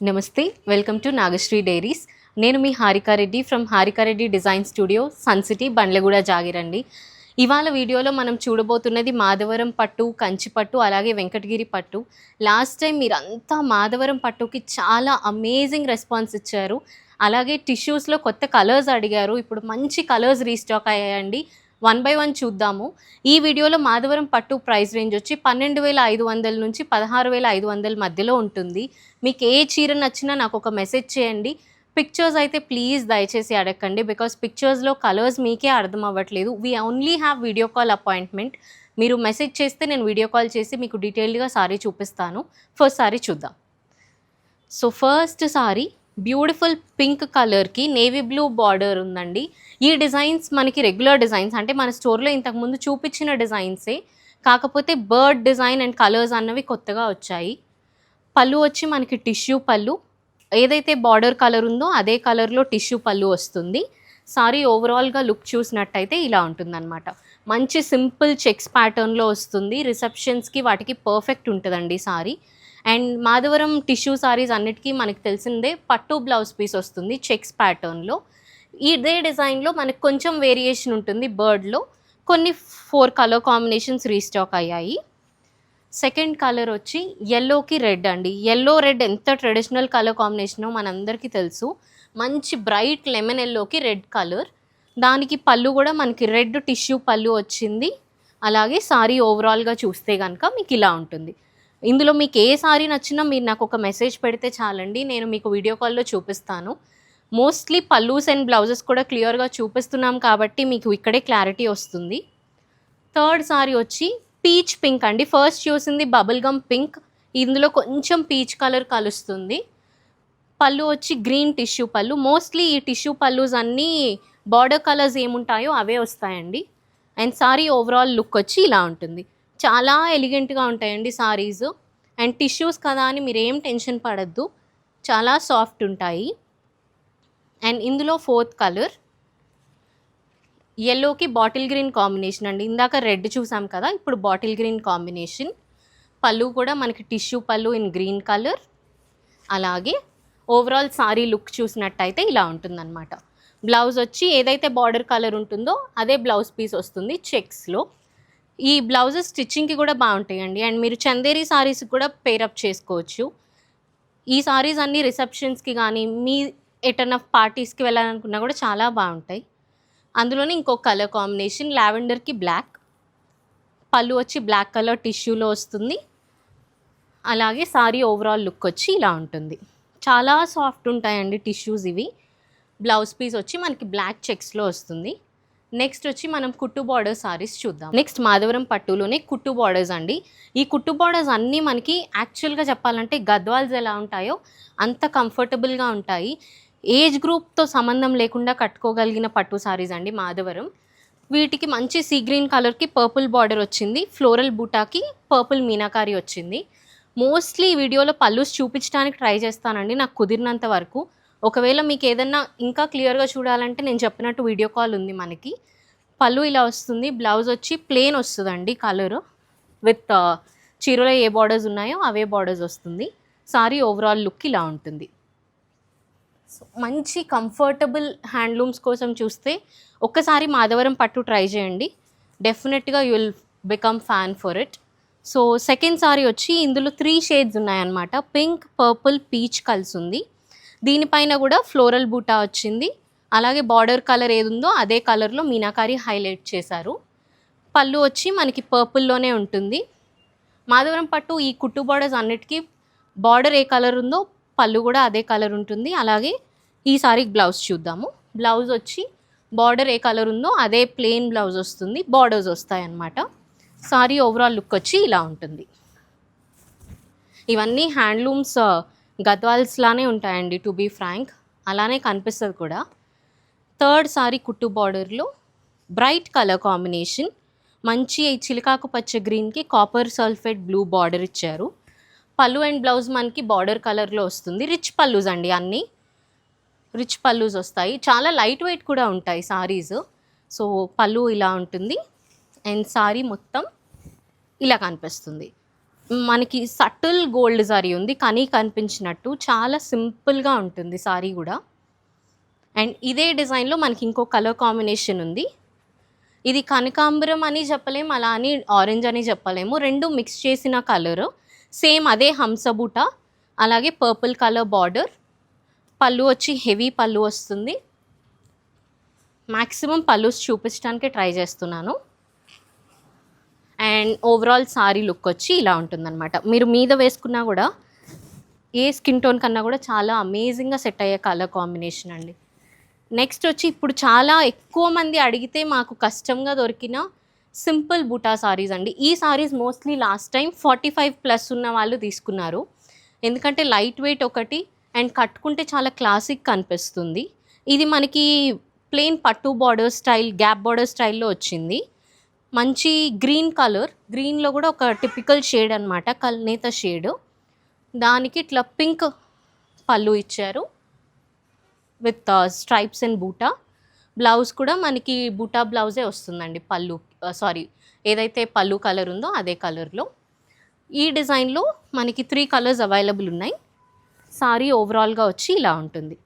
నమస్తే welcome to Nagasri diaries. నేను మీ Harika Reddy from Harika Reddy design studio sun city Bandlaguda జాగిరండి. ఇవాళ వీడియోలో మనం చూడబోతున్నది మాధవరం పట్టు కంచి పట్టు అలాగే వెంకటగిరి పట్టు. లాస్ట్ టైం మీరంతా మాధవరం పట్టుకి చాలా అమేజింగ్ రెస్పాన్స్ ఇచ్చారు. అలాగే టిష్యూస్లో కొత్త కలర్స్ అడిగారు. ఇప్పుడు మంచి కలర్స్ రీస్టాక్ అయ్యాయండి. వన్ బై వన్ చూద్దాము. ఈ వీడియోలో మాధవరం పట్టు ప్రైస్ రేంజ్ వచ్చి పన్నెండు వేల ఐదు వందల నుంచి పదహారు వేల ఐదు వందల మధ్యలో ఉంటుంది. మీకు ఏ చీర నచ్చినా నాకు ఒక మెసేజ్ చేయండి. పిక్చర్స్ అయితే ప్లీజ్ దయచేసి అడగండి బికాస్ పిక్చర్స్లో కలర్స్ మీకే అర్థం అవ్వట్లేదు. We only have video call appointment మీరు మెసేజ్ చేస్తే నేను వీడియో కాల్ చేసి మీకు డీటెయిల్డ్గా సారీ చూపిస్తాను. ఫస్ట్ సారీ చూద్దాం. So first sari beautiful pink కలర్కి నేవీ బ్లూ బార్డర్ ఉందండి. ఈ డిజైన్స్ మనకి రెగ్యులర్ డిజైన్స్ అంటే మన స్టోర్లో ఇంతకుముందు చూపించిన డిజైన్సే. కాకపోతే బర్డ్ డిజైన్ అండ్ కలర్స్ అన్నవి కొత్తగా వచ్చాయి. పళ్ళు వచ్చి మనకి టిష్యూ పళ్ళు. ఏదైతే బార్డర్ కలర్ ఉందో అదే కలర్లో టిష్యూ పళ్ళు వస్తుంది. సారీ ఓవరాల్గా లుక్ చూసినట్టయితే ఇలా ఉంటుందన్నమాట. మంచి సింపుల్ చెక్స్ ప్యాటర్న్లో వస్తుంది. రిసెప్షన్స్కి వాటికి పర్ఫెక్ట్ ఉంటుందండి సారీ. అండ్ మాధవరం టిష్యూ సారీస్ అన్నిటికీ మనకు తెలిసిందే పట్టు బ్లౌజ్ పీస్ వస్తుంది చెక్స్ ప్యాటర్న్లో ఇదే డిజైన్లో మనకు కొంచెం వేరియేషన్ ఉంటుంది బర్డ్లో కొన్ని ఫోర్ కలర్ కాంబినేషన్స్ రీస్టాక్ అయ్యాయి. సెకండ్ కలర్ వచ్చి ఎల్లోకి రెడ్ అండి. ఎల్లో రెడ్ ఎంత ట్రెడిషనల్ కలర్ కాంబినేషనో మనందరికీ తెలుసు. మంచి బ్రైట్ లెమన్ ఎల్లోకి రెడ్ కలర్ దానికి పళ్ళు కూడా మనకి రెడ్ టిష్యూ పళ్ళు వచ్చింది. అలాగే సారీ ఓవరాల్గా చూస్తే కనుక మీకు ఇలా ఉంటుంది. ఇందులో మీకు ఏ సారీ నచ్చినా మీరు నాకు ఒక మెసేజ్ పెడితే చాలండి నేను మీకు వీడియో కాల్లో చూపిస్తాను. మోస్ట్లీ పల్లూస్ అండ్ బ్లౌజెస్ కూడా క్లియర్గా చూపిస్తున్నాం కాబట్టి మీకు ఇక్కడే క్లారిటీ వస్తుంది. థర్డ్ సారీ వచ్చి పీచ్ పింక్ అండి. ఫస్ట్ చూసింది బబుల్ గమ్ పింక్. ఇందులో కొంచెం పీచ్ కలర్ కలుస్తుంది. పళ్ళు వచ్చి గ్రీన్ టిష్యూ పళ్ళు. మోస్ట్లీ ఈ టిష్యూ పళ్ళుస్ అన్నీ బార్డర్ కలర్స్ ఏముంటాయో అవే వస్తాయండి. అండ్ సారీ ఓవరాల్ లుక్ వచ్చి ఇలా ఉంటుంది. చాలా ఎలిగెంట్గా ఉంటాయండి సారీస్ అండ్ టిష్యూస్ కదా అని మీరు ఏం టెన్షన్ పడద్దు. చాలా సాఫ్ట్ ఉంటాయి. అండ్ ఇందులో ఫోర్త్ కలర్ ఎల్లోకి బాటిల్ గ్రీన్ కాంబినేషన్ అండి. ఇందాక రెడ్ చూసాం కదా ఇప్పుడు బాటిల్ గ్రీన్ కాంబినేషన్ పళ్ళు కూడా మనకి tissue pallu in green colour అలాగే ఓవరాల్ సారీ లుక్ చూసినట్టయితే ఇలా ఉంటుందన్నమాట. బ్లౌజ్ వచ్చి ఏదైతే బార్డర్ కలర్ ఉంటుందో అదే బ్లౌజ్ పీస్ వస్తుంది చెక్స్లో ఈ బ్లౌజెస్ స్టిచ్చింగ్కి కూడా బాగుంటాయండి. అండ్ మీరు చందేరి సారీస్ కూడా పేరప్ చేసుకోవచ్చు. ఈ సారీస్ అన్ని రిసెప్షన్స్కి కానీ మీ ఎటర్న్ ఆఫ్ పార్టీస్కి వెళ్ళాలనుకున్నా కూడా చాలా బాగుంటాయి. అందులోనే ఇంకో కలర్ కాంబినేషన్ లావెండర్కి బ్లాక్ పళ్ళు వచ్చి బ్లాక్ కలర్ టిష్యూలో వస్తుంది. అలాగే సారీ ఓవరాల్ లుక్ వచ్చి ఇలా ఉంటుంది. చాలా సాఫ్ట్ ఉంటాయండి టిష్యూస్ ఇవి. బ్లౌజ్ పీస్ వచ్చి మనకి బ్లాక్ చెక్స్లో వస్తుంది. నెక్స్ట్ వచ్చి మనం కుట్టు బార్డర్ సారీస్ చూద్దాం. నెక్స్ట్ మాధవరం పట్టులోనే కుట్టు బార్డర్స్ అండి. ఈ కుట్టు బార్డర్స్ అన్నీ మనకి యాక్చువల్గా చెప్పాలంటే గద్వాల్స్ ఎలా ఉంటాయో అంత కంఫర్టబుల్గా ఉంటాయి. ఏజ్ గ్రూప్తో సంబంధం లేకుండా కట్టుకోగలిగిన పట్టు సారీస్ అండి మాధవరం. వీటికి మంచి సీ గ్రీన్ కలర్కి పర్పుల్ బార్డర్ వచ్చింది. ఫ్లోరల్ బూటాకి పర్పుల్ మీనాకారి వచ్చింది. మోస్ట్లీ ఈ వీడియోలో పల్లూస్ చూపించడానికి ట్రై చేస్తానండి. నాకు కుదిరినంత వరకు. ఒకవేళ మీకు ఏదన్నా ఇంకా క్లియర్గా చూడాలంటే నేను చెప్పినట్టు వీడియో కాల్ ఉంది మనకి. పళ్ళు ఇలా వస్తుంది బ్లౌజ్ వచ్చి ప్లెయిన్ వస్తుందండి కలర్. విత్ చీరలో ఏ బార్డర్స్ ఉన్నాయో అవే బార్డర్స్ వస్తుంది. సారీ ఓవరాల్ లుక్ ఇలా ఉంటుంది. సో మంచి కంఫర్టబుల్ హ్యాండ్లూమ్స్ కోసం చూస్తే ఒక్కసారి మాధవరం పట్టు ట్రై చేయండి. డెఫినెట్గా you will become fan for it so second sari వచ్చి ఇందులో త్రీ షేడ్స్ ఉన్నాయన్నమాట. పింక్ పర్పుల్ పీచ్ కలిసి ఉంది. దీనిపైన కూడా ఫ్లోరల్ బూటా వచ్చింది. అలాగే బార్డర్ కలర్ ఏది ఉందో అదే కలర్లో మీనాకారి హైలైట్ చేశారు. పళ్ళు వచ్చి మనకి పర్పుల్లోనే ఉంటుంది. మాధవరం పట్టు ఈ కుట్టు బార్డర్స్ అన్నిటికీ బార్డర్ ఏ కలర్ ఉందో పళ్ళు కూడా అదే కలర్ ఉంటుంది. అలాగే ఈ సారీకి బ్లౌజ్ చూద్దాము. బ్లౌజ్ వచ్చి బార్డర్ ఏ కలర్ ఉందో అదే ప్లెయిన్ బ్లౌజ్ వస్తుంది. బార్డర్స్ వస్తాయి అన్నమాట సారీ ఓవరాల్ లుక్ వచ్చి ఇలా ఉంటుంది. ఇవన్నీ హ్యాండ్లూమ్స్ గద్వాల్స్లానే ఉంటాయండి టు బీ ఫ్రాంక్ అలానే కనిపిస్తుంది కూడా. థర్డ్ సారీ కుట్టు బార్డర్లో బ్రైట్ కలర్ కాంబినేషన్ మంచి చిలికాకు పచ్చ గ్రీన్కి కాపర్ సల్ఫేట్ బ్లూ బార్డర్ ఇచ్చారు. పళ్ళు అండ్ బ్లౌజ్ మనకి బార్డర్ కలర్లో వస్తుంది. రిచ్ పల్లూస్ అండి అన్నీ. రిచ్ పల్లూస్ వస్తాయి. చాలా లైట్ వెయిట్ కూడా ఉంటాయి సారీస్ సో పళ్ళు ఇలా ఉంటుంది. అండ్ సారీ మొత్తం ఇలా కనిపిస్తుంది. మనకి సటిల్ గోల్డ్ సారీ ఉంది కానీ కనిపించినట్టు చాలా సింపుల్గా ఉంటుంది సారీ కూడా. అండ్ ఇదే డిజైన్లో మనకి ఇంకో కలర్ కాంబినేషన్ ఉంది. ఇది కనకాంబరం అని చెప్పలేము అలా అని ఆరెంజ్ అని చెప్పలేము. రెండు మిక్స్ చేసిన కలర్. సేమ్ అదే హంసబూట అలాగే పర్పుల్ కలర్ బార్డర్ పళ్ళు వచ్చి హెవీ పళ్ళు వస్తుంది. మ్యాక్సిమం పళ్ళుస్ చూపించడానికి ట్రై చేస్తున్నాను. అండ్ ఓవరాల్ సారీ లుక్ వచ్చి ఇలా ఉంటుందన్నమాట. మీరు మీద వేసుకున్నా కూడా ఏ స్కిన్ టోన్ కన్నా కూడా చాలా అమేజింగ్గా సెట్ అయ్యే కలర్ కాంబినేషన్ అండి. నెక్స్ట్ వచ్చి ఇప్పుడు చాలా ఎక్కువ మంది అడిగితే మాకు కష్టంగా దొరికిన సింపుల్ బుటా సారీస్ అండి. ఈ saris mostly last time forty five plus ఉన్న వాళ్ళు తీసుకున్నారు. ఎందుకంటే లైట్ వెయిట్ ఒకటి అండ్ కట్టుకుంటే చాలా క్లాసిక్ కనిపిస్తుంది. ఇది మనకి ప్లెయిన్ పట్టు బార్డర్ స్టైల్ గ్యాప్ బార్డర్ స్టైల్లో వచ్చింది. మంచి గ్రీన్ కలర్. గ్రీన్లో కూడా ఒక టిపికల్ షేడ్ అనమాట కల్నేత షేడ్. దానికి ఇట్లా పింక్ పళ్ళు ఇచ్చారు. విత్ స్ట్రైప్స్ అండ్ బూటా. బ్లౌజ్ కూడా మనకి బూటా బ్లౌజే వస్తుందండి పళ్ళు. సారీ ఏదైతే పళ్ళు కలర్ ఉందో అదే కలర్లో. ఈ డిజైన్లో మనకి త్రీ కలర్స్ అవైలబుల్ ఉన్నాయి. సారీ ఓవరాల్గా వచ్చి ఇలా ఉంటుంది.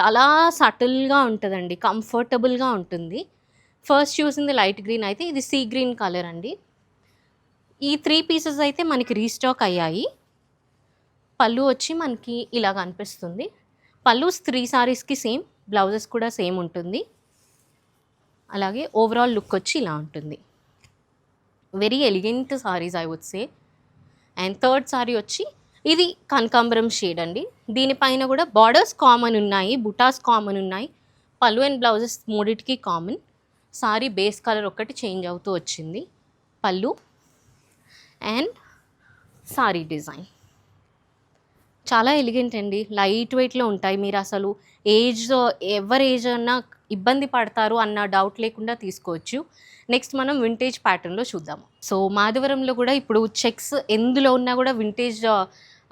చాలా సటిల్గా ఉంటుందండి. కంఫర్టబుల్గా ఉంటుంది. ఫస్ట్ చూసింది లైట్ గ్రీన్ అయితే ఇది సీ గ్రీన్ కలర్ అండి. ఈ త్రీ పీసెస్ అయితే మనకి రీస్టాక్ అయ్యాయి. పళ్ళు వచ్చి మనకి ఇలా కనిపిస్తుంది. పళ్ళు త్రీ సారీస్కి సేమ్ బ్లౌజెస్ కూడా సేమ్ ఉంటుంది. అలాగే ఓవరాల్ లుక్ వచ్చి ఇలా ఉంటుంది. Very elegant saris I would say and third sari వచ్చి ఇది కనకాంబరం షేడ్ అండి. దీనిపైన కూడా బార్డర్స్ కామన్ ఉన్నాయి బుటాస్ కామన్ ఉన్నాయి. పళ్ళు అండ్ బ్లౌజెస్ మూడిటికి కామన్ సారీ బేస్ కలర్ ఒకటి చేంజ్ అవుతూ వచ్చింది. పళ్ళు. And sari design. చాలా ఎలిగెంట్ అండి. లైట్ వెయిట్లో ఉంటాయి. మీరు అసలు ఏజ్ ఎవరి ఏజ్ అన్నా ఇబ్బంది పడతారు అన్న డౌట్ లేకుండా తీసుకోవచ్చు. నెక్స్ట్ మనం వింటేజ్ ప్యాటర్న్లో చూద్దాము. సో మాధవరంలో కూడా ఇప్పుడు చెక్స్ ఎందులో ఉన్నా కూడా వింటేజ్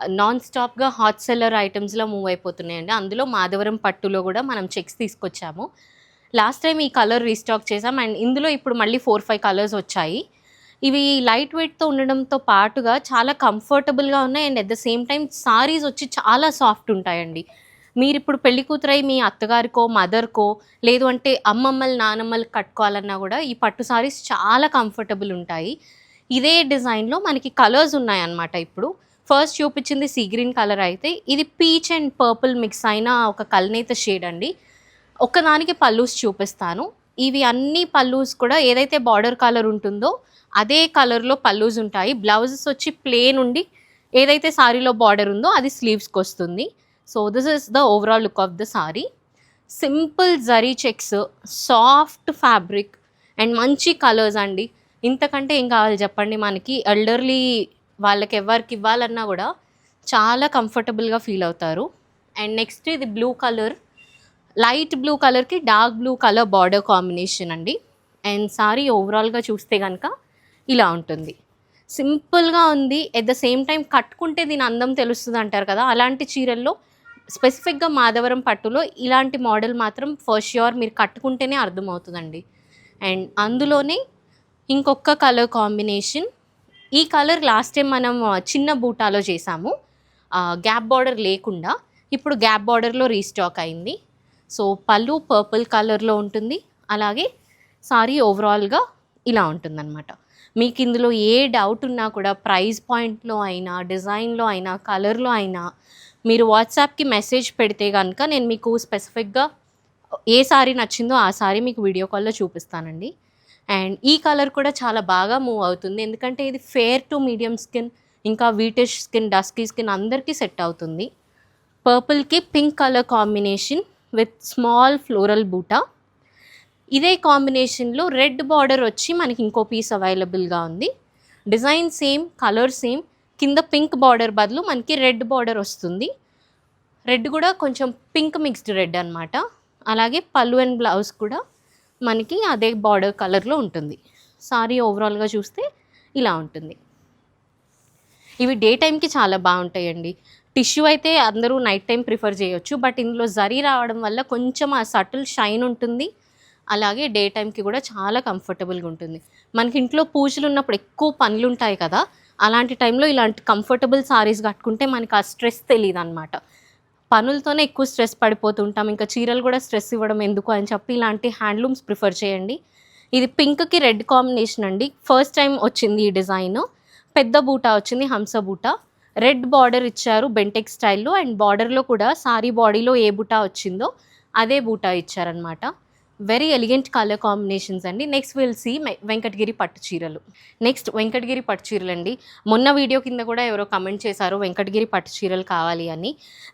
నాన్ స్టాప్గా హాట్ సెల్లర్ ఐటమ్స్లో మూవ్ అయిపోతున్నాయండి. అందులో మాధవరం పట్టులో కూడా మనం చెక్స్ తీసుకొచ్చాము. లాస్ట్ టైం ఈ కలర్ రీస్టాక్ చేసాం అండ్ ఇందులో ఇప్పుడు మళ్ళీ ఫోర్ ఫైవ్ కలర్స్ వచ్చాయి. ఇవి లైట్ వెయిట్తో ఉండడంతో పాటుగా చాలా కంఫర్టబుల్గా ఉన్నాయి and at the same time saris వచ్చి చాలా సాఫ్ట్ ఉంటాయండి. మీరు ఇప్పుడు పెళ్ళి కూతురై మీ అత్తగారికో మదర్కో లేదు అంటే అమ్మమ్మలు నానమ్మలు కట్టుకోవాలన్నా కూడా ఈ పట్టు సారీస్ చాలా కంఫర్టబుల్ ఉంటాయి. ఇదే డిజైన్లో మనకి కలర్స్ ఉన్నాయన్నమాట ఇప్పుడు. ఫస్ట్ చూపించింది సీ గ్రీన్ కలర్ అయితే ఇది పీచ్ అండ్ పర్పుల్ మిక్స్ అయిన ఒక కల్నేత షేడ్ అండి. ఒక్కదానికి పల్లూస్ చూపిస్తాను. ఇవి అన్ని పల్లూస్ కూడా ఏదైతే బార్డర్ కలర్ ఉంటుందో అదే కలర్లో పల్లూస్ ఉంటాయి. బ్లౌజెస్ వచ్చి ప్లేన్ ఉండి ఏదైతే సారీలో బార్డర్ ఉందో అది స్లీవ్స్కి వస్తుంది. So this is the overall look of the sari simple zari checks soft fabric and మంచి కలర్స్ అండి. ఇంతకంటే ఏం కావాలి చెప్పండి మనకి ఎల్డర్లీ వాళ్ళకి ఎవరికి ఇవ్వాలన్నా కూడా చాలా కంఫర్టబుల్గా ఫీల్ అవుతారు. అండ్ నెక్స్ట్ ఇది బ్లూ కలర్ లైట్ బ్లూ కలర్కి dark blue colour border combination అండి. అండ్ సారీ ఓవరాల్గా చూస్తే కనుక ఇలా ఉంటుంది. సింపుల్గా ఉంది. ఎట్ ద సేమ్ టైం కట్టుకుంటే దీని అందం తెలుస్తుంది అంటారు కదా. అలాంటి చీరల్లో స్పెసిఫిక్గా మాధవరం పట్టులో ఇలాంటి మోడల్ మాత్రం ఫస్ట్ ష్యూర్ మీరు కట్టుకుంటేనే అర్థమవుతుందండి. అండ్ అందులోనే ఇంకొక కలర్ కాంబినేషన్. ఈ కలర్ లాస్ట్ టైం మనం చిన్న బూటాలో చేసాము. గ్యాప్ బార్డర్ లేకుండా. ఇప్పుడు గ్యాప్ బార్డర్లో రీస్టాక్ అయింది. సో పళ్ళు పర్పుల్ కలర్లో ఉంటుంది. అలాగే సారీ ఓవరాల్గా ఇలా ఉంటుందన్నమాట. మీకు ఇందులో ఏ డౌట్ ఉన్నా కూడా ప్రైస్ పాయింట్లో అయినా డిజైన్లో అయినా కలర్లో అయినా మీరు వాట్సాప్కి మెసేజ్ పెడితే కనుక నేను మీకు స్పెసిఫిక్గా ఏ సారీ నచ్చిందో ఆ సారీ మీకు వీడియో కాల్లో చూపిస్తానండి. అండ్ ఈ కలర్ కూడా చాలా బాగా మూవ్ అవుతుంది. ఎందుకంటే ఇది ఫేర్ టు మీడియం స్కిన్ ఇంకా వీటిష్ స్కిన్ డస్కీ స్కిన్ అందరికీ సెట్ అవుతుంది. పర్పుల్కి pink colour combination with small floral బూటా. ఇదే కాంబినేషన్లో రెడ్ బార్డర్ వచ్చి మనకి ఇంకో పీస్ అవైలబుల్గా ఉంది. డిజైన్ సేమ్ కలర్ సేమ్ కింద పింక్ బార్డర్ బదులు మనకి రెడ్ బార్డర్ వస్తుంది. రెడ్ కూడా కొంచెం పింక్ మిక్స్డ్ రెడ్ అనమాట అలాగే పళ్ళు అండ్ బ్లౌజ్ కూడా మనకి అదే బార్డర్ కలర్లో ఉంటుంది. సారీ ఓవరాల్గా చూస్తే ఇలా ఉంటుంది. ఇవి డే టైంకి చాలా బాగుంటాయండి. టిష్యూ అయితే అందరూ నైట్ టైం ప్రిఫర్ చేయొచ్చు బట్ ఇందులో జరీ రావడం వల్ల కొంచెం ఆ సటిల్ షైన్ ఉంటుంది. అలాగే డే టైంకి కూడా చాలా కంఫర్టబుల్గా ఉంటుంది. మనకి ఇంట్లో పూజలు ఉన్నప్పుడు ఎక్కువ పనులు ఉంటాయి కదా అలాంటి టైంలో ఇలాంటి కంఫర్టబుల్ సారీస్ కట్టుకుంటే మనకి ఆ స్ట్రెస్ తెలియదు అనమాట పనులతోనే ఎక్కువ స్ట్రెస్ పడిపోతుంటాం ఇంకా చీరలు కూడా స్ట్రెస్ ఇవ్వడం ఎందుకు అని చెప్పి ఇలాంటి హ్యాండ్లూమ్స్ ప్రిఫర్ చేయండి. ఇది పింక్కి రెడ్ కాంబినేషన్ అండి. ఫస్ట్ టైం వచ్చింది ఈ డిజైన్. పెద్ద బూటా వచ్చింది హంస బూటా. రెడ్ బార్డర్ ఇచ్చారు బెంటెక్ స్టైల్లో అండ్ బార్డర్లో కూడా సారీ బాడీలో ఏ బూటా వచ్చిందో అదే బూటా ఇచ్చారనమాట వెరీ ఎలిగెంట్ కలర్ కాంబినేషన్స్ అండి. నెక్స్ట్ విల్ సీ వెంకటగిరి పట్టు చీరలు. నెక్స్ట్ వెంకటగిరి పట్టు చీరలు అండి మొన్న వీడియో కింద కూడా ఎవరో కమెంట్ చేశారు వెంకటగిరి పట్టు చీరలు కావాలి అని.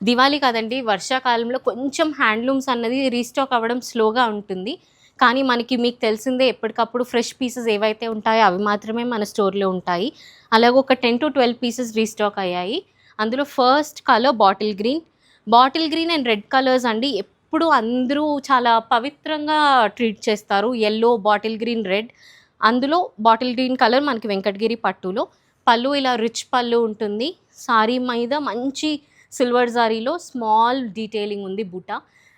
దివాళీ కాదండి వర్షాకాలంలో కొంచెం హ్యాండ్లూమ్స్ అన్నది రీస్టాక్ అవ్వడం స్లోగా ఉంటుంది. కానీ మనకి మీకు తెలిసిందే ఎప్పటికప్పుడు ఫ్రెష్ పీసెస్ ఏవైతే ఉంటాయో అవి మాత్రమే మన స్టోర్లో ఉంటాయి. అలాగే ఒక ten to twelve pieces restock అయ్యాయి. అందులో first colour bottle green bottle green and red colours అండి. ఎప్పుడు అందరూ చాలా పవిత్రంగా ట్రీట్ చేస్తారు. ఎల్లో బాటిల్ గ్రీన్ రెడ్ అందులో బాటిల్ గ్రీన్ కలర్ మనకి వెంకటగిరి పట్టులో. పళ్ళు ఇలా రిచ్ పళ్ళు ఉంటుంది. సారీ మీద మంచి సిల్వర్ జారీలో స్మాల్ డీటెయిలింగ్ ఉంది బుట్ట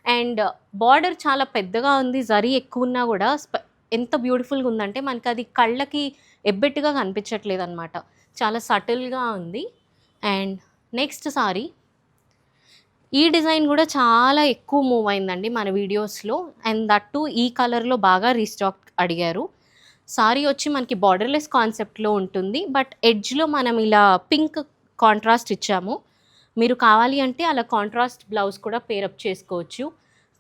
అండ్ బార్డర్ చాలా పెద్దగా ఉంది జరీ ఎక్కువ ఉన్నా కూడా ఎంత బ్యూటిఫుల్గా ఉందంటే మనకి అది కళ్ళకి ఎబ్బెట్టుగా కనిపించట్లేదు అనమాట చాలా సటిల్గా ఉంది. And next sari. ఈ డిజైన్ కూడా చాలా ఎక్కువ మూవ్ అయిందండి మన వీడియోస్లో. అండ్ దట్టు ఈ కలర్లో బాగా రీస్టాక్ అడిగారు. సారీ వచ్చి మనకి బార్డర్లెస్ కాన్సెప్ట్లో ఉంటుంది. బట్ ఎడ్జ్లో మనం ఇలా పింక్ కాంట్రాస్ట్ ఇచ్చాము. మీరు కావాలి అంటే అలా కాంట్రాస్ట్ బ్లౌజ్ కూడా పేరప్ చేసుకోవచ్చు.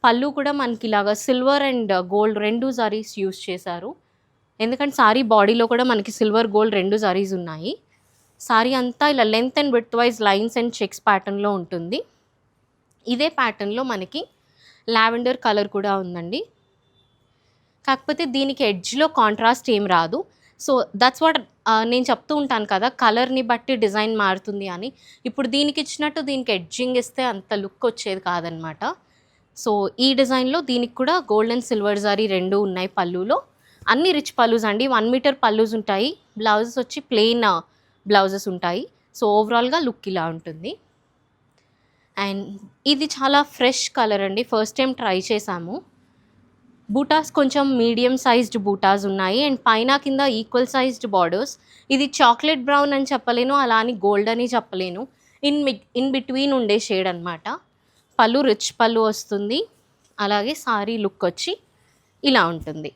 పళ్ళు కూడా మనకి ఇలాగా సిల్వర్ అండ్ గోల్డ్ రెండు సారీస్ యూస్ చేశారు. ఎందుకంటే సారీ బాడీలో కూడా మనకి సిల్వర్ గోల్డ్ రెండు సారీస్ ఉన్నాయి. సారీ అంతా ఇలా length and width wise lines and checks ప్యాటర్న్లో ఉంటుంది. ఇదే ప్యాటర్న్లో మనకి లావెండర్ కలర్ కూడా ఉందండి. కాకపోతే దీనికి ఎడ్జ్లో కాంట్రాస్ట్ ఏం రాదు. సో దట్స్ వాట్ నేను చెప్తూ ఉంటాను కదా కలర్ని బట్టి డిజైన్ మారుతుంది అని. ఇప్పుడు దీనికి ఇచ్చినట్టు దీనికి ఎడ్జింగ్ ఇస్తే అంత లుక్ వచ్చేది కాదనమాట. సో ఈ డిజైన్లో దీనికి కూడా గోల్డ్ అండ్ సిల్వర్ జారీ రెండు ఉన్నాయి పళ్ళులో. అన్ని రిచ్ పళ్ళుస్ అండి. వన్ మీటర్ పళ్ళుస్ ఉంటాయి. బ్లౌజెస్ వచ్చి ప్లెయిన్ బ్లౌజెస్ ఉంటాయి. సో ఓవరాల్గా లుక్ ఇలా ఉంటుంది. అండ్ ఇది చాలా ఫ్రెష్ కలర్ అండి. ఫస్ట్ టైం ట్రై చేశాము. బూటాస్ కొంచెం మీడియం సైజ్డ్ బూటాస్ ఉన్నాయి అండ్ పైన కింద ఈక్వల్ సైజ్డ్ బార్డర్స్. ఇది చాక్లెట్ బ్రౌన్ అని చెప్పలేను అలా అని గోల్డ్ అని చెప్పలేను. ఇన్ మి ఇన్ బిట్వీన్ ఉండే షేడ్ అనమాట పళ్ళు రిచ్ పళ్ళు వస్తుంది. అలాగే సారీ లుక్ వచ్చి ఇలా ఉంటుంది.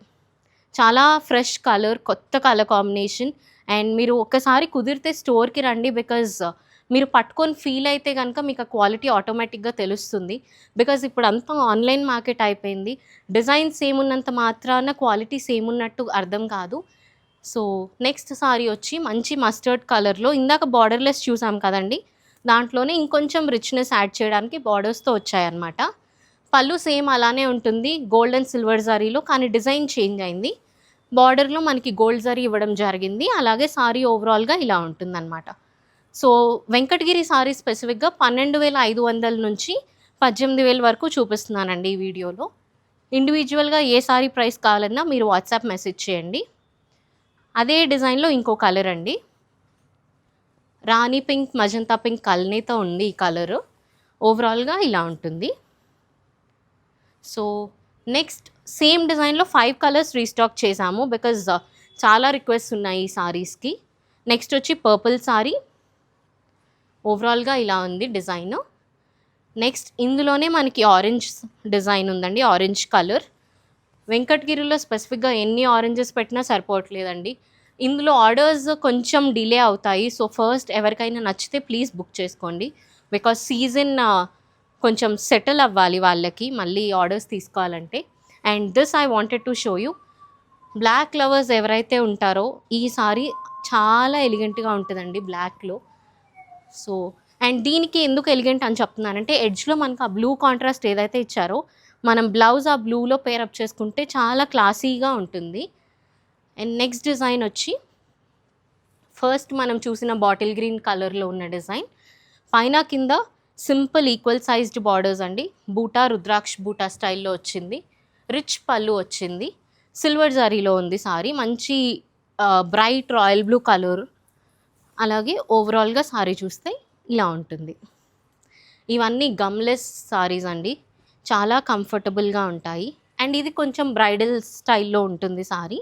చాలా ఫ్రెష్ కలర్ కొత్త కలర్ కాంబినేషన్. అండ్ మీరు ఒక్కసారి కుదిరితే స్టోర్కి రండి బికాజ్ మీరు పట్టుకొని ఫీల్ అయితే కనుక మీకు ఆ క్వాలిటీ ఆటోమేటిక్గా తెలుస్తుంది. బికాజ్ ఇప్పుడు అంతా ఆన్లైన్ మార్కెట్ అయిపోయింది. డిజైన్ సేమ్ ఉన్నంత మాత్రాన క్వాలిటీ సేమ్ ఉన్నట్టు అర్థం కాదు. సో నెక్స్ట్ సారీ వచ్చి మంచి మస్టర్డ్ కలర్లో ఇందాక బార్డర్లెస్ చూసాం కదండి. దాంట్లోనే ఇంకొంచెం రిచ్నెస్ యాడ్ చేయడానికి బార్డర్స్తో వచ్చాయన్నమాట. పళ్ళు సేమ్ అలానే ఉంటుంది. గోల్డ్ అండ్ సిల్వర్ జరీలో కానీ డిజైన్ చేంజ్ అయింది. బార్డర్లో మనకి గోల్డ్ జరీ ఇవ్వడం జరిగింది. అలాగే సారీ ఓవరాల్గా ఇలా ఉంటుందన్నమాట. సో వెంకటగిరి సారీ స్పెసిఫిక్గా పన్నెండు వేల ఐదు వందల నుంచి పద్దెనిమిది వేల వరకు చూపిస్తున్నానండి ఈ వీడియోలో. ఇండివిజువల్గా ఏ సారీ ప్రైస్ కావాలన్నా మీరు వాట్సాప్ మెసేజ్ చేయండి. అదే డిజైన్లో ఇంకో కలర్ అండి. రాణి పింక్ మజంతా పింక్ కల్నీతో ఉంది ఈ కలరు. ఓవరాల్గా ఇలా ఉంటుంది. సో నెక్స్ట్ సేమ్ డిజైన్లో ఫైవ్ కలర్స్ రీస్టాక్ చేసాము బికాజ్ చాలా రిక్వెస్ట్ ఉన్నాయి ఈ సారీస్కి. నెక్స్ట్ వచ్చి పర్పుల్ సారీ ఓవరాల్గా ఇలా ఉంది డిజైన్. నెక్స్ట్ ఇందులోనే మనకి ఆరెంజ్ డిజైన్ ఉందండి ఆరెంజ్ కలర్ వెంకటగిరిలో స్పెసిఫిక్గా ఎన్ని ఆరెంజెస్ పెట్టినా సరిపోవట్లేదండి. ఇందులో ఆర్డర్స్ కొంచెం డిలే అవుతాయి. సో ఫస్ట్ ఎవరికైనా నచ్చితే ప్లీజ్ బుక్ చేసుకోండి. బికాస్ సీజన్ uh, కొంచెం సెటిల్ అవ్వాలి వాళ్ళకి మళ్ళీ ఆర్డర్స్ తీసుకోవాలంటే. And this I wanted to show you black lovers ఎవరైతే ఉంటారో ఈ సారీ చాలా ఎలిగెంట్గా ఉంటుందండి బ్లాక్లో సో అండ్ దీనికి ఎందుకు ఎలిగెంట్ అని చెప్తున్నానంటే ఎడ్జ్లో మనకు ఆ బ్లూ కాంట్రాస్ట్ ఏదైతే ఇచ్చారో మనం బ్లౌజ్ ఆ బ్లూలో పేరప్ చేసుకుంటే చాలా క్లాసీగా ఉంటుంది. అండ్ నెక్స్ట్ డిజైన్ వచ్చి ఫస్ట్ మనం చూసిన బాటిల్ గ్రీన్ కలర్లో ఉన్న డిజైన్ పైన కింద సింపుల్ ఈక్వల్ సైజ్డ్ బార్డర్స్ అండి. బూటా రుద్రాక్ష బూటా స్టైల్లో వచ్చింది. రిచ్ పళ్ళు వచ్చింది. సిల్వర్ జరీలో ఉంది సారీ. మంచి బ్రైట్ రాయల్ బ్లూ కలర్ అలాగే ఓవరాల్గా సారీ చూస్తే ఇలా ఉంటుంది. ఇవన్నీ గమ్లెస్ సారీస్ అండి. చాలా కంఫర్టబుల్గా ఉంటాయి. అండ్ ఇది కొంచెం బ్రైడల్ స్టైల్లో ఉంటుంది సారీ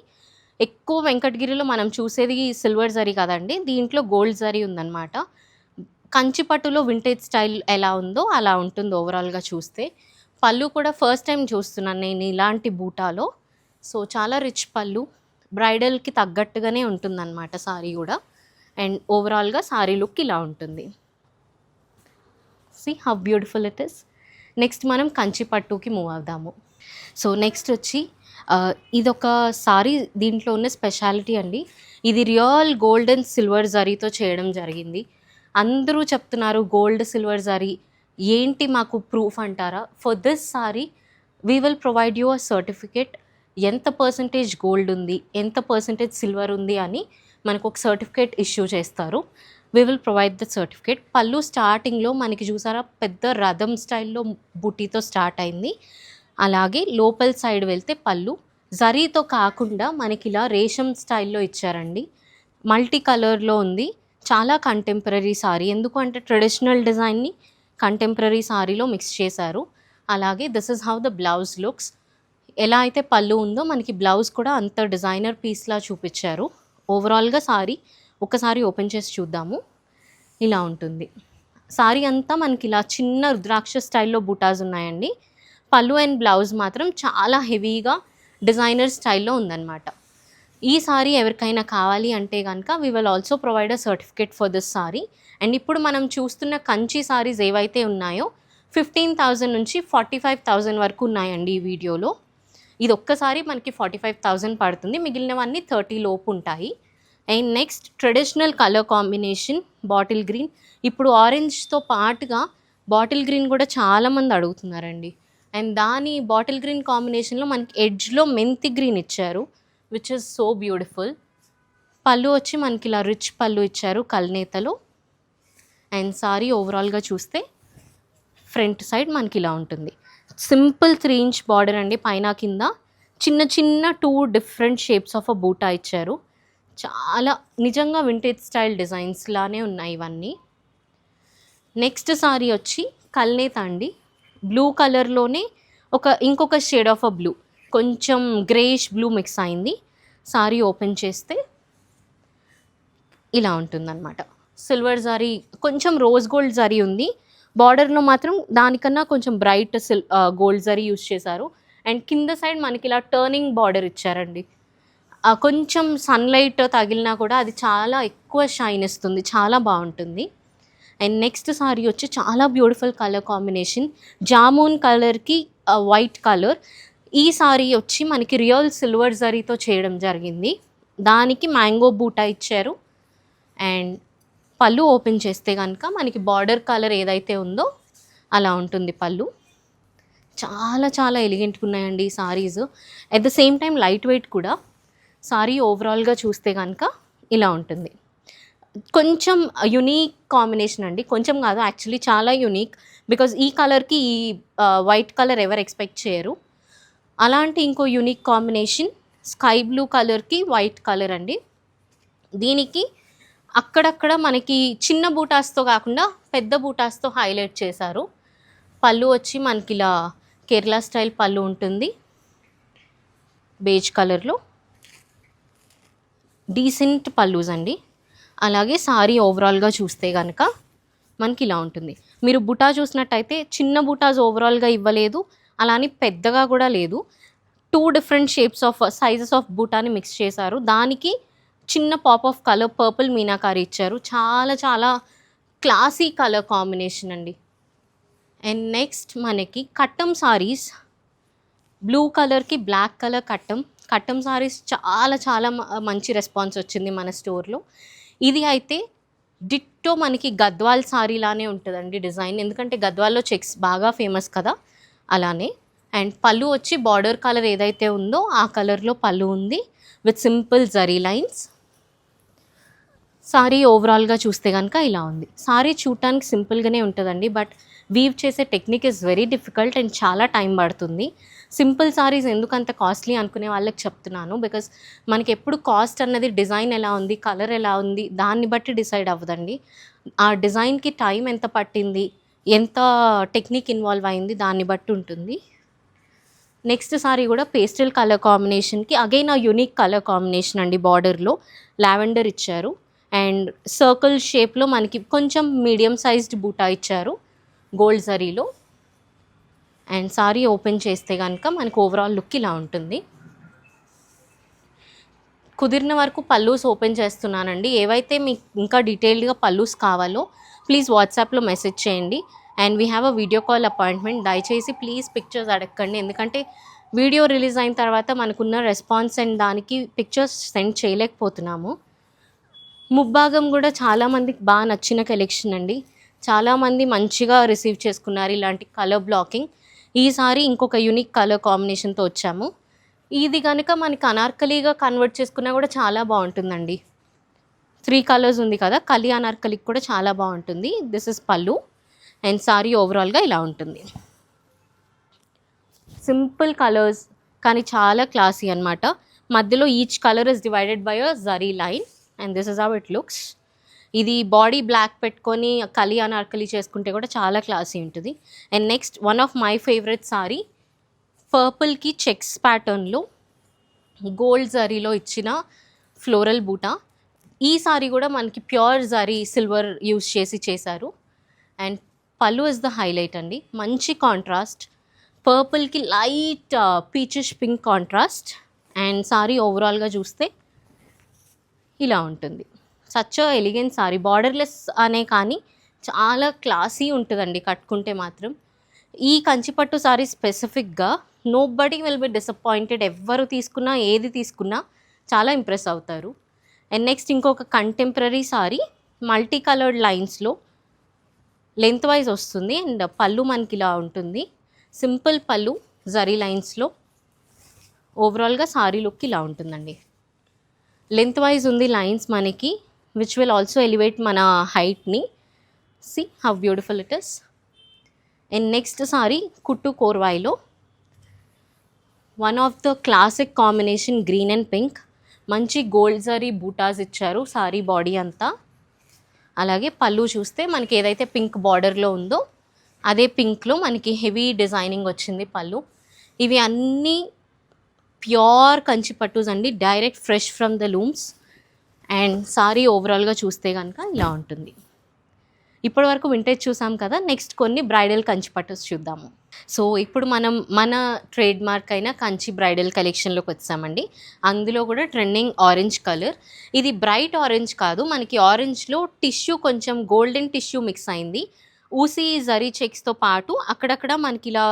ఎక్కువ వెంకటగిరిలో మనం చూసేది సిల్వర్ జరీ కదండి. దీంట్లో గోల్డ్ జరీ ఉందన్నమాట. కంచిపట్టులో వింటేజ్ స్టైల్ ఎలా ఉందో అలా ఉంటుంది ఓవరాల్గా చూస్తే. పళ్ళు కూడా ఫస్ట్ టైం చూస్తున్నాను నేను ఇలాంటి బూటాలో. సో చాలా రిచ్ పళ్ళు. బ్రైడల్కి తగ్గట్టుగానే ఉంటుందన్నమాట సారీ కూడా. అండ్ ఓవరాల్గా సారీ లుక్ ఇలా ఉంటుంది. See how beautiful it is next మనం కంచి పట్టుకి మూవ్ అవుదాము. సో నెక్స్ట్ వచ్చి ఇదొక సారీ దీంట్లో ఉన్న స్పెషాలిటీ అండి. ఇది రియల్ గోల్డ్ అండ్ సిల్వర్ జరీతో చేయడం జరిగింది. అందరూ చెప్తున్నారు గోల్డ్ సిల్వర్ జరీ. ఏంటి మాకు ప్రూఫ్ అంటారా? For this sari we will provide you a certificate ఎంత పర్సంటేజ్ గోల్డ్ ఉంది? ఎంత పర్సంటేజ్ సిల్వర్ ఉంది అని మనకు ఒక సర్టిఫికేట్ ఇష్యూ చేస్తారు. We will provide the certificate pallu స్టార్టింగ్లో మనకి చూసారా పెద్ద రథం స్టైల్లో బుట్టితో స్టార్ట్ అయింది. అలాగే లోపల సైడ్ వెళ్తే పళ్ళు. జరీతో కాకుండా మనకి ఇలా రేషం స్టైల్లో ఇచ్చారండి. మల్టీ కలర్లో ఉంది. చాలా కంటెంపరీ సారీ ఎందుకు అంటే ట్రెడిషనల్ డిజైన్ని కంటెంపరీ సారీలో మిక్స్ చేశారు. అలాగే this is how the blouse looks ఎలా అయితే పళ్ళు ఉందో మనకి బ్లౌజ్ కూడా అంత డిజైనర్ పీస్లా చూపించారు. ఓవరాల్గా సారీ ఒకసారి ఓపెన్ చేసి చూద్దాము. ఇలా ఉంటుంది. సారీ అంతా మనకి ఇలా చిన్న రుద్రాక్ష స్టైల్లో బుటాస్ ఉన్నాయండి. పళ్ళు అండ్ బ్లౌజ్ మాత్రం చాలా హెవీగా డిజైనర్ స్టైల్లో ఉందన్నమాట. ఈ సారీ ఎవరికైనా కావాలి అంటే కనుక we will also provide a certificate for this sari and ఇప్పుడు మనం చూస్తున్న కంచి సారీస్ ఏవైతే ఉన్నాయో ఫిఫ్టీన్ థౌజండ్ నుంచి ఫార్టీ ఫైవ్ థౌజండ్ వరకు ఉన్నాయండి ఈ వీడియోలో. ఇది ఒక్కసారి మనకి ఫార్టీ ఫైవ్ థౌజండ్ పడుతుంది. మిగిలినవన్నీ థర్టీ లోపు ఉంటాయి and next traditional colour combination bottle green. ఇప్పుడు ఆరెంజ్తో పాటుగా బాటిల్ గ్రీన్ కూడా చాలామంది అడుగుతున్నారండి. అండ్ దాని బాటిల్ గ్రీన్ కాంబినేషన్లో మనకి ఎడ్జ్లో మెంతి గ్రీన్ ఇచ్చారు విచ్ ఇస్ సో బ్యూటిఫుల్ పళ్ళు వచ్చి మనకి ఇలా రిచ్ పళ్ళు ఇచ్చారు కల్నేతలో. అండ్ సారీ ఓవరాల్గా చూస్తే ఫ్రంట్ సైడ్ మనకి ఇలా ఉంటుంది. సింపుల్ త్రీ ఇంచ్ బార్డర్ అండి పైన కింద. చిన్న చిన్న two different shapes of a buta ఇచ్చారు. చాలా నిజంగా వింటేజ్ స్టైల్ డిజైన్స్ లానే ఉన్నాయి ఇవన్నీ. నెక్స్ట్ సారీ వచ్చి కల్నేత అండి. బ్లూ కలర్లోనే ఒక ఇంకొక షేడ్ ఆఫ్ అ బ్లూ కొంచెం గ్రేష్ బ్లూ మిక్స్ అయింది. సారీ ఓపెన్ చేస్తే ఇలా ఉంటుందన్నమాట. సిల్వర్ జారీ కొంచెం రోజ్ గోల్డ్ జారీ ఉంది. బార్డర్లో మాత్రం దానికన్నా కొంచెం బ్రైట్ సిల్ గోల్డ్ జరీ యూస్ చేశారు. అండ్ కింద సైడ్ మనకి ఇలా టర్నింగ్ బార్డర్ ఇచ్చారండి. కొంచెం సన్లైట్ తగిలినా కూడా అది చాలా ఎక్కువ షైన్ ఇస్తుంది. చాలా బాగుంటుంది. అండ్ నెక్స్ట్ సారీ వచ్చి చాలా బ్యూటిఫుల్ కలర్ కాంబినేషన్. జామూన్ కలర్కి వైట్ కలర్. ఈ సారీ వచ్చి మనకి రియల్ సిల్వర్ జరీతో చేయడం జరిగింది. దానికి మ్యాంగో బూటా ఇచ్చారు. అండ్ పళ్ళు ఓపెన్ చేస్తే కనుక మనకి బార్డర్ కలర్ ఏదైతే ఉందో అలా ఉంటుంది పళ్ళు. చాలా చాలా ఎలిగెంట్గా ఉన్నాయండి ఈ saris at the same time light weight కూడా సారీ ఓవరాల్గా చూస్తే కనుక ఇలా ఉంటుంది. కొంచెం యునీక్ కాంబినేషన్ అండి. కొంచెం కాదు యాక్చువల్లీ చాలా యునీక్ బికాజ్ ఈ కలర్కి ఈ వైట్ కలర్ ఎవరు ఎక్స్పెక్ట్ చేయరు. అలాంటి ఇంకో యునీక్ కాంబినేషన్ స్కై బ్లూ కలర్కి వైట్ కలర్ అండి. దీనికి అక్కడక్కడ మనకి చిన్న బూటాస్తో కాకుండా పెద్ద బూటాస్తో హైలైట్ చేశారు. పళ్ళు వచ్చి మనకి ఇలా కేరళ స్టైల్ పళ్ళు ఉంటుంది. బేజ్ కలర్లో. డీసెంట్ పళ్ళుస్ అండి. అలాగే సారీ ఓవరాల్గా చూస్తే కనుక మనకి ఇలా ఉంటుంది. మీరు బుటా చూసినట్టయితే చిన్న బుటాస్ ఓవరాల్గా ఇవ్వలేదు. అలానే పెద్దగా కూడా లేదు. Two different shapes of sizes of బూటాని mix చేశారు. దానికి చిన్న pop of colour purple meenakari ఇచ్చారు. చాలా చాలా క్లాసీ కలర్ కాంబినేషన్ అండి. అండ్ నెక్స్ట్ మనకి కట్టం సారీస్ బ్లూ కలర్కి బ్లాక్ కలర్ కట్టం. కట్టం సారీస్ చాలా చాలా మంచి రెస్పాన్స్ వచ్చింది మన స్టోర్లో ఇది అయితే డిట్టో మనకి గద్వాల్ సారీ లానే ఉంటుందండి డిజైన్ ఎందుకంటే గద్వాల్లో చెక్స్ బాగా ఫేమస్ కదా. అలానే అండ్ పళ్ళు వచ్చి బార్డర్ కలర్ ఏదైతే ఉందో ఆ కలర్లో పళ్ళు ఉంది with simple zari lines sari ఓవరాల్గా చూస్తే కనుక ఇలా ఉంది. సారీ చూడటానికి సింపుల్గానే ఉంటుందండి. బట్ వీవ్ చేసే technique is very difficult and చాలా టైం పడుతుంది. సింపుల్ సారీస్ ఎందుకు అంత కాస్ట్లీ అనుకునే వాళ్ళకి చెప్తున్నాను. బికాస్ మనకి ఎప్పుడు కాస్ట్ అన్నది డిజైన్ ఎలా ఉంది కలర్ ఎలా ఉంది దాన్ని బట్టి డిసైడ్ అవ్వదండి. ఆ డిజైన్కి టైం ఎంత పట్టింది ఎంత టెక్నిక్ ఇన్వాల్వ్ అయింది దాన్ని బట్టి ఉంటుంది. నెక్స్ట్ సారీ కూడా పేస్టల్ కలర్ కాంబినేషన్కి అగైన్ ఆ యునిక్ కలర్ కాంబినేషన్ అండి బార్డర్లో లావెండర్ ఇచ్చారు. అండ్ సర్కిల్ షేప్లో మనకి కొంచెం మీడియం సైజ్డ్ బూటా ఇచ్చారు గోల్డ్ జరీలో అండ్ సారీ ఓపెన్ చేస్తే కనుక మనకు ఓవరాల్ లుక్ ఇలా ఉంటుంది. కుదిరిన వరకు పల్లూస్ ఓపెన్ చేస్తున్నానండి. ఏవైతే మీకు ఇంకా డీటెయిల్డ్గా పల్లూస్ కావాలో ప్లీజ్ వాట్సాప్లో మెసేజ్ చేయండి. And we have a video call appointment దయచేసి ప్లీజ్ పిక్చర్స్ అడగండి. ఎందుకంటే వీడియో రిలీజ్ అయిన తర్వాత మనకున్న రెస్పాన్స్ అండ్ దానికి పిక్చర్స్ సెండ్ చేయలేకపోతున్నాము. ముబ్బాగం కూడా చాలామందికి బాగా నచ్చిన కలెక్షన్ అండి. చాలామంది మంచిగా రిసీవ్ చేసుకున్నారు ఇలాంటి కలర్ బ్లాకింగ్ ఈసారి ఇంకొక యూనిక్ కలర్ కాంబినేషన్తో వచ్చాము. ఇది కనుక మనకి అనార్కలీగా కన్వర్ట్ చేసుకున్నా కూడా చాలా బాగుంటుందండి. త్రీ కలర్స్ ఉంది కదా కలి అనార్కలికి కూడా చాలా బాగుంటుంది. This is pallu and sari ఓవరాల్గా ఇలా ఉంటుంది. సింపుల్ కలర్స్ కానీ చాలా క్లాసీ అనమాట మధ్యలో each colour is divided by a zari line and this is how it looks. ఇది బాడీ బ్లాక్ పెట్టుకొని కలి అనార్కలి చేసుకుంటే కూడా చాలా క్లాసీ ఉంటుంది. And next one of my favourite sari పర్పుల్కి checks ప్యాటర్న్లో గోల్డ్ జరీలో ఇచ్చిన ఫ్లోరల్ బూటా. ఈ సారీ కూడా మనకి ప్యూర్ జరీ సిల్వర్ యూస్ చేసి చేశారు. అండ్ పళ్ళు ఇస్ ద హైలైట్ అండి. మంచి contrast. పర్పుల్కి light peachish pink contrast. And sari ఓవరాల్గా చూస్తే ఇలా ఉంటుంది. సచ్ ఎలిగెంట్ సారీ బార్డర్లెస్ అనే కానీ చాలా క్లాసీ ఉంటుందండి కట్టుకుంటే మాత్రం. ఈ కంచిపట్టు సారీ స్పెసిఫిక్గా nobody will be disappointed ఎవ్వరు తీసుకున్నా ఏది తీసుకున్నా చాలా ఇంప్రెస్ అవుతారు. అండ్ నెక్స్ట్ ఇంకొక కంటెంపరీ సారీ మల్టీ కలర్డ్ లైన్స్లో లెంత్ వైజ్ వస్తుంది. అండ్ పళ్ళు మనకి ఇలా ఉంటుంది. సింపుల్ పళ్ళు జరీ లైన్స్లో ఓవరాల్గా సారీ లుక్ ఇలా ఉంటుందండి. లెంత్ వైజ్ ఉంది లైన్స్ మనకి విచ్ విల్ ఆల్సో ఎలివేట్ మన హైట్ని see how beautiful it is and next sari కుట్టు కోర్వాయిలో one of the classic combination green and pink మంచి గోల్డ్ జరీ బూటాస్ ఇచ్చారు సారీ బాడీ అంతా అలాగే పళ్ళు చూస్తే మనకి ఏదైతే పింక్ బార్డర్లో ఉందో అదే పింక్లో మనకి హెవీ డిజైనింగ్ వచ్చింది పళ్ళు ఇవి అన్నీ ప్యూర్ కంచి పట్టుస్ అండి. Direct fresh from the looms. And sari ఓవరాల్గా చూస్తే కనుక ఇలా ఉంటుంది. ఇప్పటి వరకు వింటేజ్ చూసాం కదా నెక్స్ట్ కొన్ని బ్రైడల్ కంచి పట్టుస్ చూద్దాము. సో ఇప్పుడు మనం మన ట్రేడ్ మార్క్ అయిన కంచి బ్రైడల్ కలెక్షన్లోకి వచ్చామండి. అందులో కూడా ట్రెండింగ్ ఆరెంజ్ కలర్ ఇది బ్రైట్ ఆరెంజ్ కాదు మనకి ఆరెంజ్లో టిష్యూ కొంచెం గోల్డెన్ టిష్యూ మిక్స్ అయింది. ఊసి జరీ చెక్స్తో పాటు అక్కడక్కడ మనకి ఇలా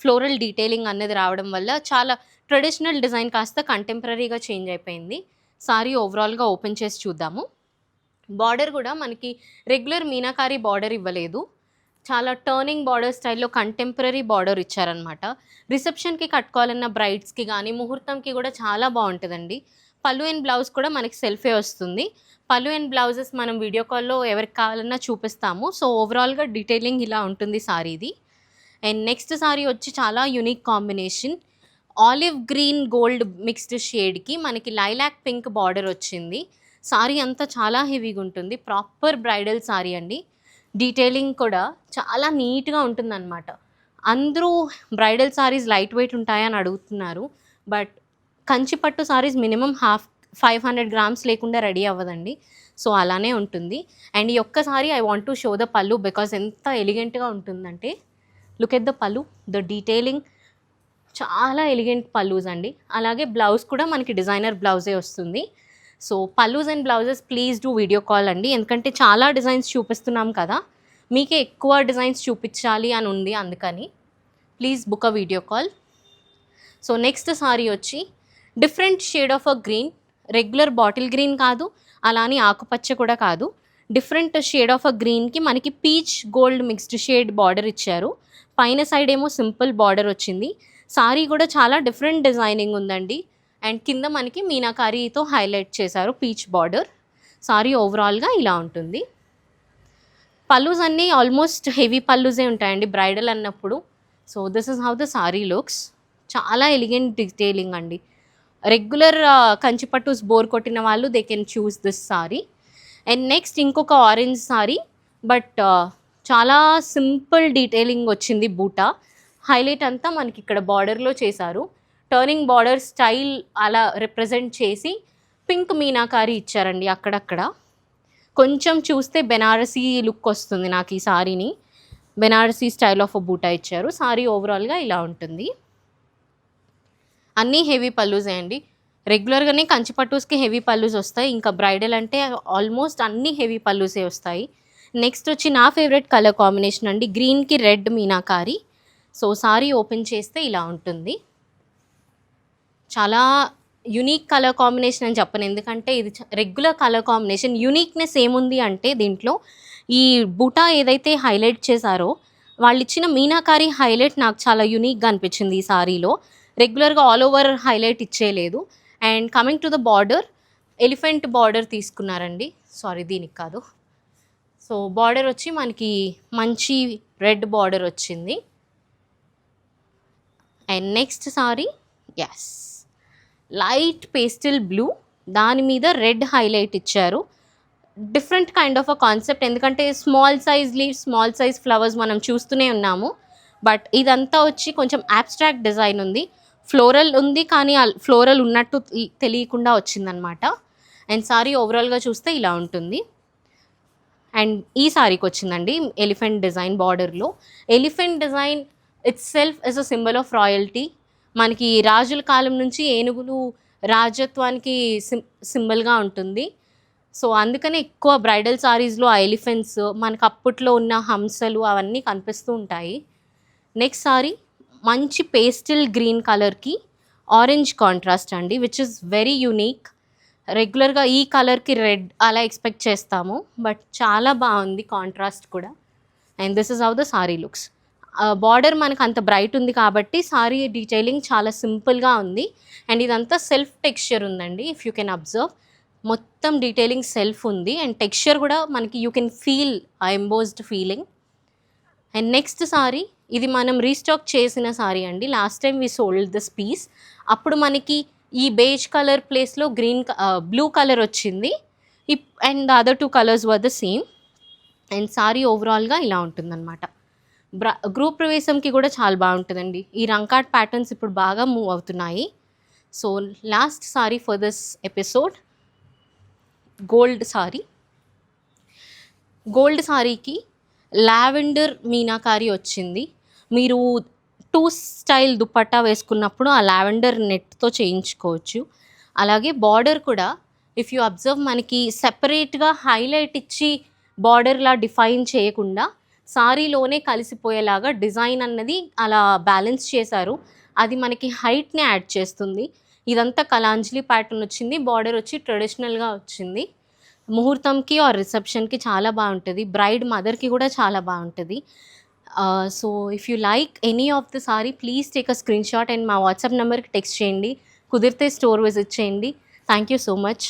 ఫ్లోరల్ డీటెయిలింగ్ అనేది రావడం వల్ల చాలా ట్రెడిషనల్ డిజైన్ కాస్త కంటెంపరీగా చేంజ్ అయిపోయింది. సారీ ఓవరాల్గా ఓపెన్ చేసి చూద్దాము. బార్డర్ కూడా మనకి రెగ్యులర్ మీనాకారి బార్డర్ ఇవ్వలేదు. చాలా టర్నింగ్ బార్డర్ స్టైల్లో కంటెంపరీ బార్డర్ ఇచ్చారనమాట రిసెప్షన్కి కట్టుకోవాలన్న బ్రైడ్స్కి కానీ ముహూర్తంకి కూడా చాలా బాగుంటుందండి. పళ్ళు అండ్ బ్లౌజ్ కూడా మనకి సెల్ఫే వస్తుంది. పళ్ళు అండ్ బ్లౌజెస్ మనం వీడియో కాల్లో ఎవరికి కావాలన్నా చూపిస్తాము. సో ఓవరాల్గా డీటెయిలింగ్ ఇలా ఉంటుంది సారీది. అండ్ నెక్స్ట్ సారీ వచ్చి చాలా unique combination olive green gold mixed షేడ్కి మనకి లైలాక్ పింక్ బార్డర్ వచ్చింది. సారీ అంతా చాలా హెవీగా ఉంటుంది. ప్రాపర్ బ్రైడల్ సారీ అండి. డీటెయిలింగ్ కూడా చాలా నీట్గా ఉంటుందన్నమాట. అందరూ బ్రైడల్ సారీస్ లైట్ వెయిట్ ఉంటాయని అడుగుతున్నారు. But Kanchipattu saris minimum half five hundred grams లేకుండా రెడీ అవ్వదండి. సో అలానే ఉంటుంది. అండ్ ఈ ఒక్కసారి I want to show the pallu because ఎంత ఎలిగెంట్గా ఉంటుందంటే look at the pallu the detailing. చాలా ఎలిగెంట్ పల్లూస్ అండి. అలాగే బ్లౌజ్ కూడా మనకి డిజైనర్ బ్లౌజే వస్తుంది. So pallus and blouses please do video call అండి. ఎందుకంటే చాలా డిజైన్స్ చూపిస్తున్నాం కదా. మీకే ఎక్కువ డిజైన్స్ చూపించాలి అని ఉంది అందుకని. Please book a video call so next sari వచ్చి different shade of a green regular bottle green కాదు అలానే ఆకుపచ్చ కూడా కాదు. డిఫరెంట్ షేడ్ ఆఫ్ అ గ్రీన్కి మనకి peach gold mixed shade border ఇచ్చారు. పైన సైడ్ ఏమో సింపుల్ బార్డర్ వచ్చింది. సారీ కూడా చాలా డిఫరెంట్ డిజైనింగ్ ఉందండి. అండ్ కింద మనకి మీనాకారీతో హైలైట్ చేశారు పీచ్ బార్డర్. సారీ ఓవరాల్గా ఇలా ఉంటుంది. పల్లూస్ అన్నీ ఆల్మోస్ట్ హెవీ పల్లూసే ఉంటాయండి బ్రైడల్ అన్నప్పుడు. So this is how the sari looks చాలా ఎలిగెంట్ డీటెయిలింగ్ అండి. రెగ్యులర్ uh, కంచిపట్టుస్ బోర్ కొట్టిన వాళ్ళు they can choose this sari and next ఇంకొక ఆరెంజ్ సారీ బట్ చాలా సింపుల్ డీటెయిలింగ్ వచ్చింది బూటా. హైలైట్ అంతా మనకి ఇక్కడ బార్డర్లో చేశారు. టర్నింగ్ బార్డర్ స్టైల్ అలా రిప్రజెంట్ చేసి పింక్ మీనాకారి ఇచ్చారండి అక్కడక్కడ. కొంచెం చూస్తే బెనారసీ లుక్ వస్తుంది నాకు ఈ సారీని. బెనారసీ స్టైల్ ఆఫ్ బూటా ఇచ్చారు. సారీ ఓవరాల్గా ఇలా ఉంటుంది. అన్నీ హెవీ పల్లూసే అండి. రెగ్యులర్గానే కంచిపట్టూస్కి హెవీ పల్లూస్ వస్తాయి. ఇంకా బ్రైడల్ అంటే ఆల్మోస్ట్ అన్ని హెవీ పల్లూసే వస్తాయి. నెక్స్ట్ వచ్చి నా ఫేవరెట్ కలర్ కాంబినేషన్ అండి. గ్రీన్కి red meenakari. So sari open చేస్తే ఇలా ఉంటుంది. చాలా యునీక్ కలర్ కాంబినేషన్ అని చెప్పను. ఎందుకంటే ఇది రెగ్యులర్ కలర్ కాంబినేషన్. యునీక్నెస్ ఏముంది అంటే దీంట్లో ఈ బుటా ఏదైతే హైలైట్ చేశారో వాళ్ళు ఇచ్చిన మీనాకారి హైలైట్ నాకు చాలా యూనిక్గా అనిపించింది ఈ సారీలో. రెగ్యులర్గా all over highlight ఇచ్చేయలేదు and coming to the border elephant border తీసుకున్నారండి. సారీ దీనికి కాదు. సో బార్డర్ వచ్చి మనకి మంచి రెడ్ బార్డర్ వచ్చింది. And next sari is light pastel blue దాని మీద రెడ్ హైలైట్ ఇచ్చారు. Different kind of a concept ఎందుకంటే small size leaves small size flowers మనం చూస్తూనే ఉన్నాము. బట్ ఇదంతా వచ్చి కొంచెం అబ్స్ట్రాక్ట్ డిజైన్ ఉంది. ఫ్లోరల్ ఉంది కానీ ఫ్లోరల్ ఉన్నట్టు తెలియకుండా వచ్చిందనమాట అండ్ సారీ ఓవరాల్గా చూస్తే ఇలా ఉంటుంది. అండ్ ఈ సారీకి వచ్చిందండి ఎలిఫెంట్ డిజైన్ బార్డర్లో elephant design itself is a symbol of royalty మనకి రాజుల కాలం నుంచి ఏనుగులు రాజత్వానికి సిం సింబల్గా ఉంటుంది. సో అందుకనే ఎక్కువ బ్రైడల్ సారీస్లో ఆ ఎలిఫెంట్స్ మనకు అప్పట్లో ఉన్న హంసలు అవన్నీ కనిపిస్తూ ఉంటాయి. నెక్స్ట్ సారీ మంచి పేస్టిల్ గ్రీన్ కలర్కి ఆరెంజ్ కాంట్రాస్ట్ అండి విచ్ ఇస్ వెరీ యూనిక్ రెగ్యులర్గా ఈ కలర్కి రెడ్ అలా ఎక్స్పెక్ట్ చేస్తాము బట్ చాలా బాగుంది కాంట్రాస్ట్ కూడా. And this is how the sari looks border మనకు అంత బ్రైట్ ఉంది కాబట్టి సారీ డీటెయిలింగ్ చాలా సింపుల్గా ఉంది. అండ్ ఇదంతా సెల్ఫ్ టెక్స్చర్ ఉందండి ఇఫ్ యూ కెన్ అబ్జర్వ్ మొత్తం డీటెయిలింగ్ సెల్ఫ్ ఉంది. అండ్ టెక్స్చర్ కూడా మనకి యూ కెన్ ఫీల్ ఆ embossed feeling and next sari ఇది మనం రీస్టాక్ చేసిన సారీ అండి. Last time we sold this piece అప్పుడు మనకి ఈ బేజ్ కలర్ ప్లేస్లో గ్రీన్ బ్లూ కలర్ వచ్చింది. And the other two colours were the same and sari ఓవరాల్గా ఇలా ఉంటుందన్నమాట. గ్రూప్ ప్రవేశంకి కూడా చాలా బాగుంటుందండి. ఈ రంకాట్ ప్యాటర్న్స్ ఇప్పుడు బాగా మూవ్ అవుతున్నాయి. So last sari for this episode gold sari gold సారీకి లావెండర్ మీనాకారి వచ్చింది. మీరు టూ స్టైల్ దుపట్టా వేసుకున్నప్పుడు ఆ లావెండర్ నెట్తో చేయించుకోవచ్చు. అలాగే బార్డర్ కూడా ఇఫ్ యూ అబ్జర్వ్ మనకి సెపరేట్గా హైలైట్ ఇచ్చి బార్డర్లా డిఫైన్ చేయకుండా సారీలోనే కలిసిపోయేలాగా డిజైన్ అన్నది అలా బ్యాలెన్స్ చేశారు. అది మనకి హైట్ని యాడ్ చేస్తుంది. ఇదంతా కలాంజలి ప్యాటర్న్ వచ్చింది. బార్డర్ వచ్చి ట్రెడిషనల్గా వచ్చింది. ముహూర్తంకి ఆర్ రిసెప్షన్కి చాలా బాగుంటుంది. బ్రైడ్ మదర్కి కూడా చాలా బాగుంటుంది. So if you like any of the sari please take a screenshot and మా వాట్సాప్ నెంబర్కి టెక్స్ట్ చేయండి. కుదిరితే స్టోర్ విజిట్ చేయండి. Thank you so much.